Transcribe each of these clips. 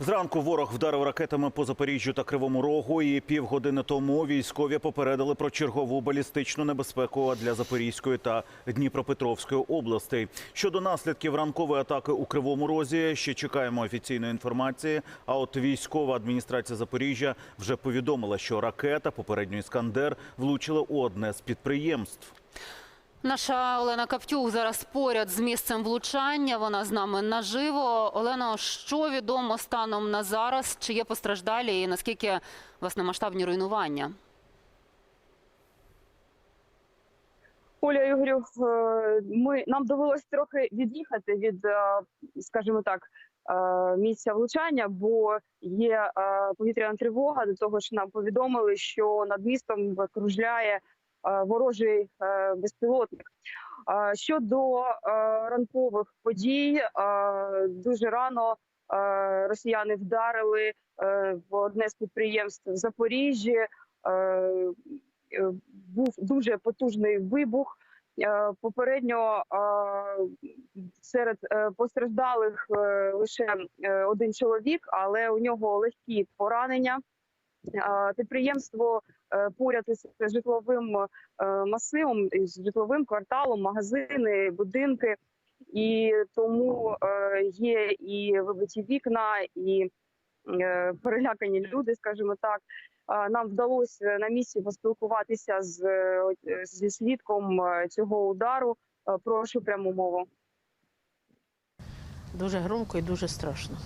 Зранку ворог вдарив ракетами по Запоріжжю та Кривому Рогу. І півгодини тому військові попередили про чергову балістичну небезпеку для Запорізької та Дніпропетровської областей. Щодо наслідків ранкової атаки у Кривому Розі, ще чекаємо офіційної інформації. А от військова адміністрація Запоріжжя вже повідомила, що ракета попередньо «Іскандер» влучила у одне з підприємств. Наша Олена Каптюк зараз поряд з місцем влучання. Вона з нами наживо. Олено, що відомо станом на зараз? Чи є постраждалі і наскільки власне масштабні руйнування? Оля Ігорю, ми нам довелось трохи від'їхати від, е, скажімо так, е, місця влучання, бо є е, повітряна тривога. До того ж, нам повідомили, що над містом кружляє ворожий е, безпілотник. Е, Щодо е, ранкових подій, е, дуже рано е, росіяни вдарили е, в одне з підприємств в Запоріжжі. Е, е, Був дуже потужний вибух. Е, Попередньо е, серед е, постраждалих е, лише е, один чоловік, але у нього легкі поранення. Е, Підприємство е, поряд із житловим е, масивом, із житловим кварталом, магазини, будинки, і тому є і вибиті вікна, і перелякані люди, скажімо так. Нам вдалося на місці поспілкуватися з зі свідком цього удару. Прошу пряму мову. Дуже громко і дуже страшно.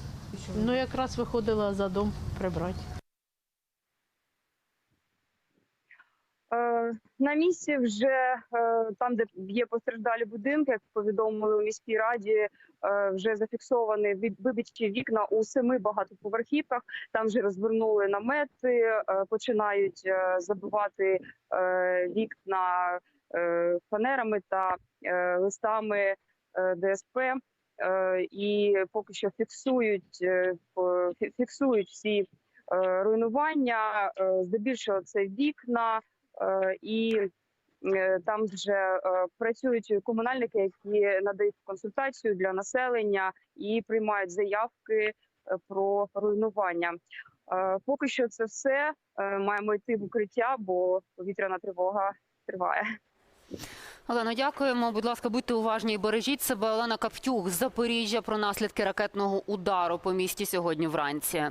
Ну, якраз виходила за дом прибрати. На місці вже е, там, де є постраждалі будинки, як повідомили у міській раді, е, вже зафіксовані виб- вікна у семи багатоповерхівках. Там вже розвернули намети, е, починають забивати вікна фанерами та листами ДСП. І поки що фіксують фіксують всі руйнування. Здебільшого це вікна. Е, і е, там вже е, працюють комунальники, які надають консультацію для населення і приймають заявки про руйнування. Поки що це все. Маємо йти в укриття, бо повітряна тривога триває. Олено, дякуємо. Будь ласка, будьте уважні і бережіть себе. Олена Каптюк з Запоріжжя про наслідки ракетного удару по місті сьогодні вранці.